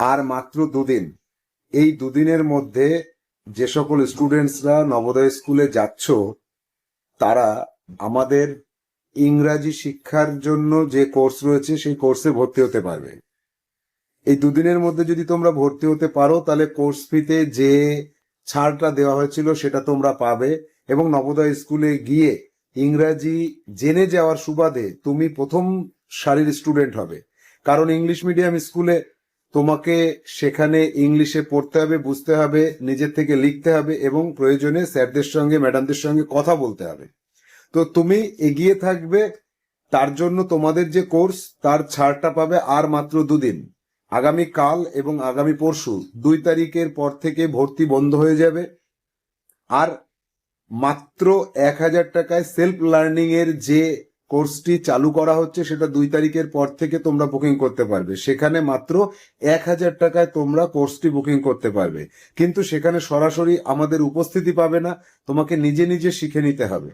আর মাত্র দুদিন। এই দুদিনের মধ্যে যে সকল স্টুডেন্টসরা নবোদয় স্কুলে যাচ্ছ, তারা আমাদের ইংরাজি শিক্ষার জন্য যে কোর্স রয়েছে, সেই কোর্সে ভর্তি হতে পারবে। এই দুদিনের মধ্যে যদি তোমরা ভর্তি হতে পারো, তাহলে কোর্স ফিতে যে ছাড়টা দেওয়া হয়েছিল, সেটা তোমরা পাবে এবং নবোদয় স্কুলে গিয়ে ইংরাজি জেনে যাওয়ার সুবাদে তুমি প্রথম সারির স্টুডেন্ট হবে। কারণ ইংলিশ মিডিয়াম স্কুলে তোমাকে সেখানে ইংলিশে পড়তে হবে, বুঝতে হবে, নিজের থেকে লিখতে হবে এবং প্রয়োজনে স্যারদের সঙ্গে, ম্যাডামদের সঙ্গে কথা বলতে হবে। তো তুমি এগিয়ে থাকবে, তার জন্য তোমাদের যে কোর্স, তার ছাড়টা পাবে আর মাত্র দুদিন। আগামী কাল এবং আগামী পরশু, দুই তারিখের পর থেকে ভর্তি বন্ধ হয়ে যাবে। আর মাত্র এক হাজার টাকায় সেলফ লার্নিং এর যে কোর্সটি চালু করা হচ্ছে সেটা দুই তারিখের পর থেকে তোমরা বুকিং করতে পারবে। সেখানে মাত্র এক হাজার টাকায় তোমরা কোর্সটি বুকিং করতে পারবে। কিন্তু সেখানে সরাসরি আমাদের উপস্থিতি পাবে না, তোমাকে নিজে নিজে শিখে নিতে হবে।